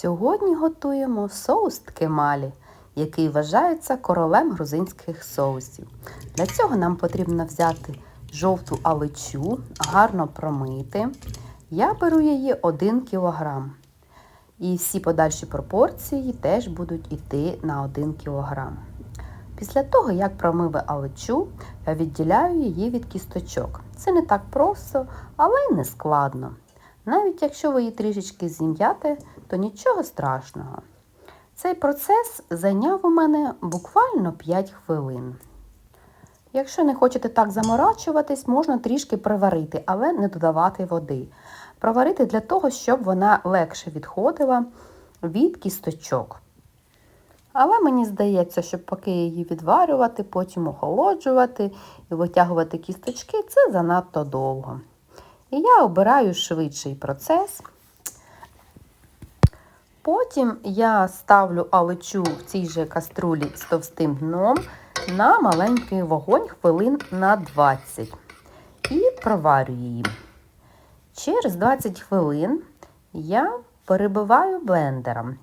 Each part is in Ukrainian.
Сьогодні готуємо соус ткемалі, який вважається королем грузинських соусів. Для цього нам потрібно взяти жовту аличу, гарно промити. Я беру її 1 кг. І всі подальші пропорції теж будуть йти на 1 кг. Після того, як промив аличу, я відділяю її від кісточок. Це не так просто, але й не складно. Навіть якщо ви її трішечки зім'яте, то нічого страшного. Цей процес зайняв у мене буквально 5 хвилин. Якщо не хочете так заморачуватись, можна трішки приварити, але не додавати води. Проварити для того, щоб вона легше відходила від кісточок. Але мені здається, що поки її відварювати, потім охолоджувати і витягувати кісточки, це занадто довго. І я обираю швидший процес. Потім я ставлю алечу в цій же каструлі з товстим дном на маленький вогонь хвилин на 20 і проварю її. Через 20 хвилин я перебиваю блендером.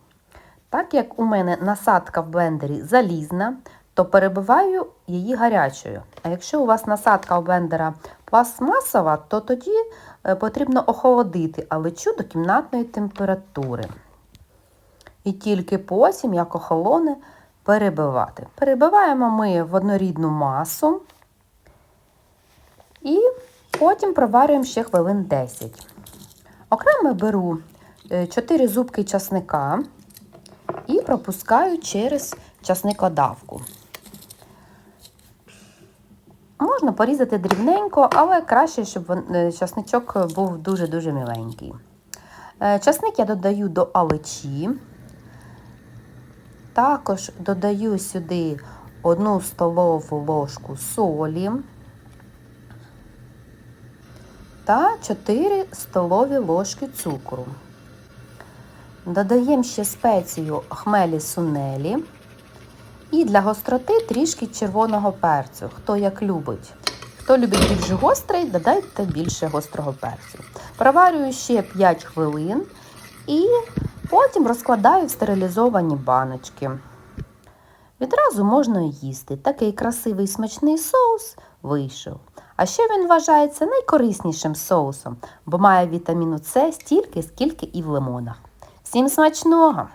Так як у мене насадка в блендері залізна, то перебиваю її гарячою. А якщо у вас насадка у блендера пластмасова, то тоді потрібно охолодити алечу до кімнатної температури. І тільки потім, як охолоне, перебивати. Перебиваємо ми в однорідну масу і потім проварюємо ще хвилин 10. Окремо беру 4 зубки часника і пропускаю через часникодавку. Можна порізати дрібненько, але краще, щоб часничок був дуже-дуже міленький. Часник я додаю до алечі. Також додаю сюди 1 столову ложку солі та 4 столові ложки цукру. Додаємо ще спецію хмелі сунелі. І для гостроти трішки червоного перцю, хто як любить. Хто любить більш гострий, додайте більше гострого перцю. Проварюю ще 5 хвилин і потім розкладаю в стерилізовані баночки. Відразу можна їсти. Такий красивий смачний соус вийшов. А ще він вважається найкориснішим соусом, бо має вітаміну С стільки, скільки і в лимонах. Всім смачного!